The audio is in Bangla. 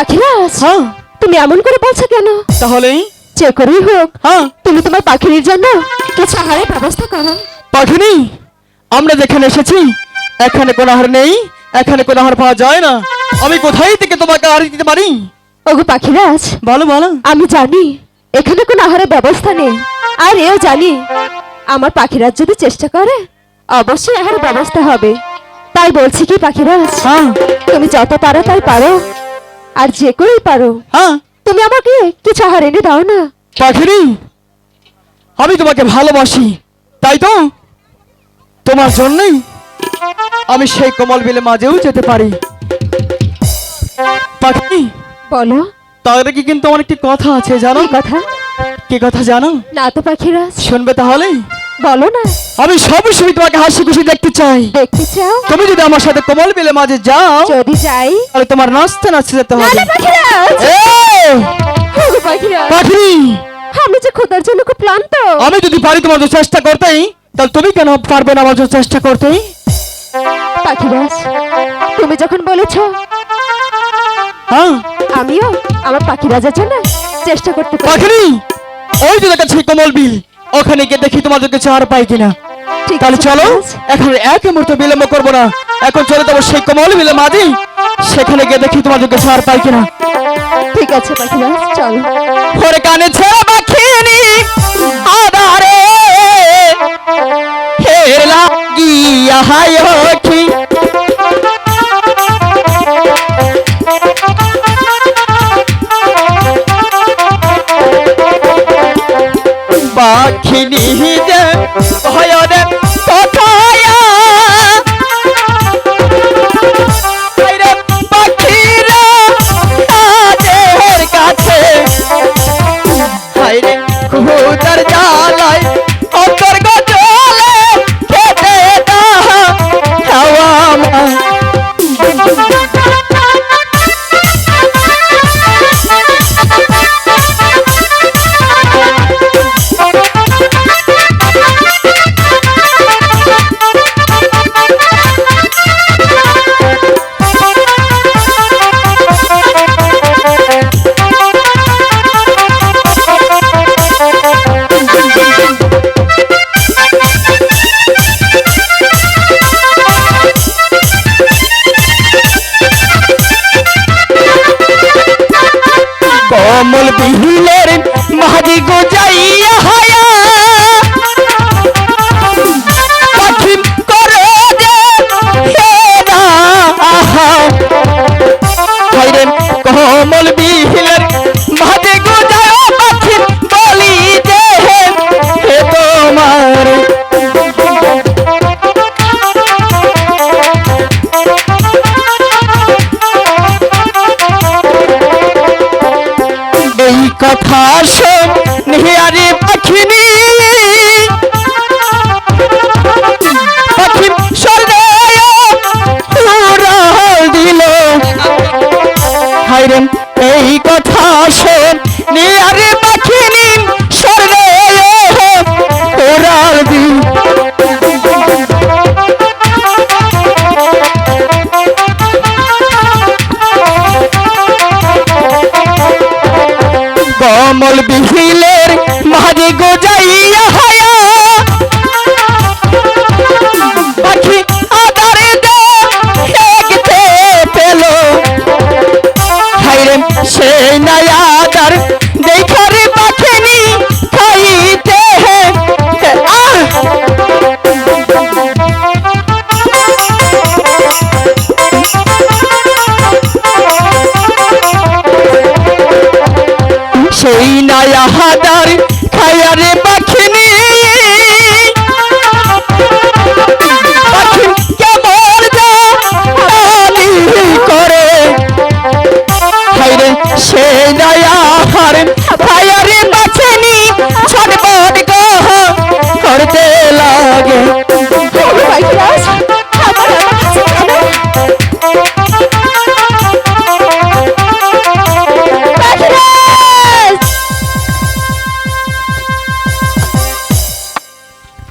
পাখিরাজ? হ্যাঁ। তুমি এমন করে বলছো কেন? তাহলে যে করেই হোক হ্যাঁ। তুমি তোমার পাখির জন্য কিছু আহারের ব্যবস্থা করো। পাখিনি? আমরা যেখানে এসেছি এখানে কোনো আহার নেই এখানে কোনো আহার পাওয়া যায় না। আমি কোথায় থেকে তোমাকে আহার দিতে পারি? ওগো পাখিরাজ বলো বলো। আমি জানি এখানে কোনো আহারের ব্যবস্থা নেই। আর এও জানি আমার পাখিরাজ যদি চেষ্টা করে অবশ্যই আহারের ব্যবস্থা হবে। তাই বলছি কি পাখিরাজ? হ্যাঁ। তুমি যত পারো তাই পারো। আর যে করেই পারো। হ্যাঁ। তুমি আমাকে কিছু আহার এনে দাও না। পাখিনি? আমি তোমাকে ভালোবাসি তাই তো? তোমার জন্যই আমি সেই কমল বিলে মাঝেও যেতে পারি। পাখি বলো। তাহলে কি কিন্তু আমার একটি কথা আছে জানো? কথা? কি কথা জানো? না তো পাখিরাজ। শুনবে তাহলে বলো না। আমি সবসময় তোমাকে হাসি খুশি দেখতে চাই। দেখতে চাও? তুমি যদি আমার সাথে কমল বিলে মাঝে যাও যদি যাই? তাহলে তোমার নাচতে নাচতে যেতে হবে। পাখি! আমি যে খোদার জন্য খুব ক্লান্ত। আমি যদি পারি তোমার জন্য চেষ্টা করতেই তাহলে তুমি কেন পারবে না আমার জন্য চেষ্টা করতেই? পাখিরাজ তুমি যখন বলেছ হ্যাঁ? আমিও আমার পাখিরাজের জন্য চেষ্টা করতে পারি। ওই যে দেখাচ্ছি কমল বিল। ওখানে গিয়ে দেখি তোমাদেরকে চার পাই কিনা। তাহলে চলো এখন এক মুহূর্ত বিলম্ব করব না। এখন চলে যাব সেই কমল বিলে মাঝি। সেখানে গিয়ে দেখি তোমাদেরকে চার পাই কিনা। ঠিক আছে পাখিরাজ চলো। ওরে কানে ছেড়ে পাখিনি আদারে হের লাগিয়া হায় পাখিনি যে ভয়রে বিহিলের মাঝি গোজাইয়া এই কথা শোন নিহারি খায়া হাজার খায়া রে